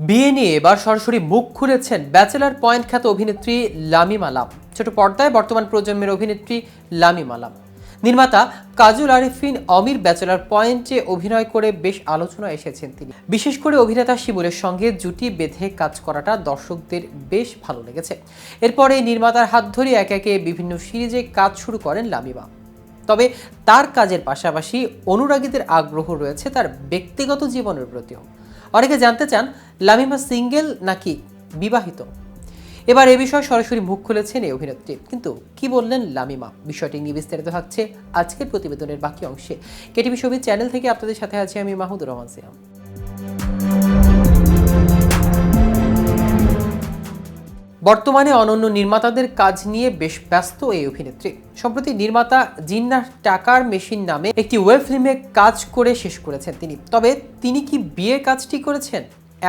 বিয়ে নিয়ে এবার সরাসরি মুখ খুলেছেন ব্যাচেলার পয়েন্ট খ্যাত অভিনেত্রী লামিম আলাম ছোট পর্দায় বর্তমান প্রজন্মের অভিনেত্রী লামিম আলাম নির্মাতা কাজুল আরিফিন অমির ব্যাচেলার পয়েন্টে অভিনয় করে বেশ আলোচনায় এসেছেন তিনি। বিশেষ করে অভিনেতা শিমুলের সঙ্গে জুটি বেঁধে কাজ করাটা দর্শকদের বেশ ভালো লেগেছে। এরপরে নির্মাতার হাত ধরে একে একে বিভিন্ন সিরিজে কাজ শুরু করেন লামিমা তবে তার কাজের পাশাপাশি অনুরাগীদের আগ্রহ রয়েছে তার ব্যক্তিগত জীবনের প্রতিও। অনেকে জানতে চান, লামিমা সিঙ্গেল নাকি বিবাহিত? এবার এ বিষয়ে সরাসরি মুখ খুলেছেন এই অভিনেত্রী। কিন্তু কি বললেন লামিমা? বিষয়টি নিয়ে বিস্তারিত থাকছে আজকের প্রতিবেদনের বাকি অংশে। কেটিভি ছবির চ্যানেল থেকে আপনাদের সাথে আছি আমি মাহমুদুর রহমান সিয়াম। বর্তমানে অনন্য নির্মাতাদের কাজ নিয়ে বেশ ব্যস্ত এই অভিনেত্রী। সম্প্রতি নির্মাতা জিন্নাহ টাকার মেশিন নামে একটি ওয়েব ফিল্মে কাজ করে শেষ করেছেন তিনি। তবে তিনি কি বিয়ের কাজটি করেছেন?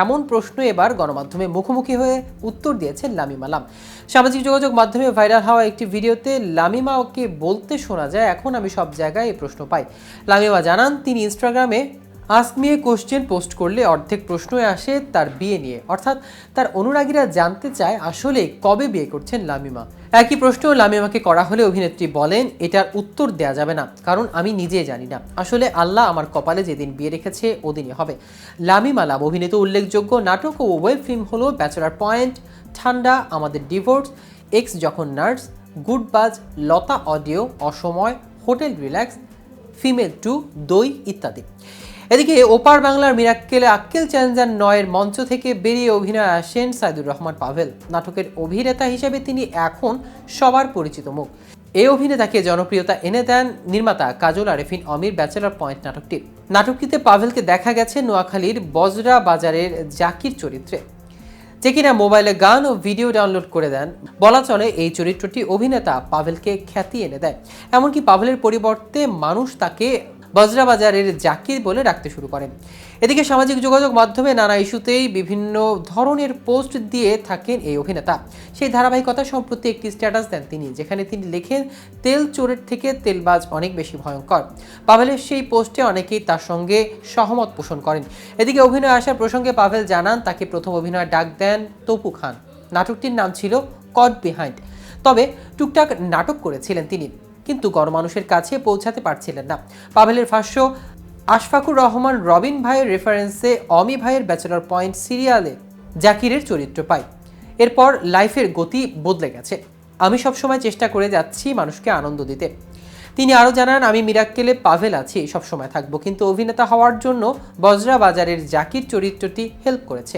এমন প্রশ্ন এবার গণমাধ্যমে মুখোমুখি হয়ে উত্তর দিয়েছেন লামিমা আলাম সামাজিক যোগাযোগ মাধ্যমে ভাইরাল হওয়া একটি ভিডিওতে লামিমাকে বলতে শোনা যায়, এখন আমি সব জায়গায় এই প্রশ্ন পাই। লামিমা জানান, তিনি ইনস্টাগ্রামে ask me a question post করলে অর্ধেক প্রশ্নই আসে তার বিয়ে নিয়ে। অর্থাৎ তার অনুরাগীরা জানতে চায় আসলে কবে বিয়ে করছেন লামিমা। একই প্রশ্ন লামিমাকে করা হলে অভিনেত্রী বলেন, এটার উত্তর দেয়া যাবে না, কারণ আমি নিজেই জানি না। আসলে আল্লাহ আমার কপালে যেদিন বিয়ে রেখেছে, ওদিনই হবে। লামিমা লাভ অভিনীত উল্লেখযোগ্য নাটক ও ওয়েব ফিল্ম হলো ব্যাচেলার পয়েন্ট ঠান্ডা আমাদের ডিভোর্স এক্স যখন নার্স গুড বাজ লতা অডিও অসময় হোটেল রিল্যাক্স ফিমেল টু দই ইত্যাদি। এদিকে ওপার বাংলার মিরাক্কেলে আক্কেল চ্যালেঞ্জার নয়ের মঞ্চ থেকে বেরিয়ে অভিনয় আসেন সাইদুর রহমান পাভেল। নাটকের অভিনেতা হিসেবে তিনি এখন সবার পরিচিত মুখ। এই অভিনেতাকে জনপ্রিয়তা এনে দেন নির্মাতা কাজল আরেফিন অমির ব্যাচেলার পয়েন্ট নাটকটি। নাটকটিতে পাভেলকে দেখা গেছে নোয়াখালীর বজরা বাজারের জাকির চরিত্রে। যে কিনা মোবাইলে গান ও ভিডিও ডাউনলোড করে দেন, বলা চলে এই চরিত্রটি অভিনেতা পাভেলকে খ্যাতি এনে দেয়। এমনকি পাভেলের পরিবর্তে মানুষ তাকে বজ্রাবাজারের জাকির বলে ডাকতে শুরু করেন এদিকে সামাজিক যোগাযোগ মাধ্যমে নানা ইস্যুতেই বিভিন্ন ধরনের পোস্ট দিয়ে থাকেন এই অভিনেতা। সেই ধারাবাহিকতা সম্প্রতি একটি স্ট্যাটাস দেন তিনি, যেখানে তিনি লেখেন, তেল চোরের থেকে তেলবাজ অনেক বেশি ভয়ঙ্কর। পাভেলের সেই পোস্টে অনেকেই তার সঙ্গে সহমত পোষণ করেন। এদিকে অভিনয় আসার প্রসঙ্গে পাভেল জানান, তাকে প্রথম অভিনয় ডাক দেন তপু খান। নাটকটির নাম ছিল কট বিহাইন্ড। তবে টুকটাক নাটক করেছিলেন তিনি। কিন্তু গণমানুষের কাছে পৌঁছাতে পারছিলেন না। পাভেলের ভাষ্য, আশফাকুর রহমান রবিন ভাইয়ের রেফারেন্সে অমি ভাইয়ের ব্যাচেলর পয়েন্ট সিরিয়ালে জাকিরের চরিত্র পাই। এরপর লাইফের গতি বদলে গেছে। আমি সবসময় চেষ্টা করে যাচ্ছি মানুষকে আনন্দ দিতে। তিনি আরও জানান, আমি মিরাক্কেলে পাভেল আছি, সবসময় থাকব। কিন্তু অভিনেতা হওয়ার জন্য বজরা বাজারের জাকির চরিত্রটি হেল্প করেছে।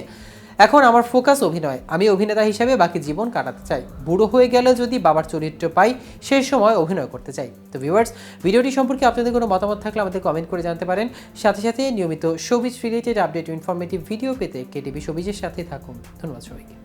এখন আমার ফোকাস অভিনয়। আমি অভিনেতা হিসেবে বাকি জীবন কাটাতে চাই। বুড়ো হয়ে গেলে যদি বাবার চরিত্র পাই সেই সময় অভিনয় করতে চাই। তো ভিউয়ার্স ভিডিওটি সম্পর্কে আপনাদের কোনো মতামত থাকলে আমাদের কমেন্ট করে জানতে পারেন। সাথে সাথে নিয়মিত showbiz related update informative video পেতে কেটিভি শোবিজের সাথে থাকুন। ধন্যবাদ সবাইকে।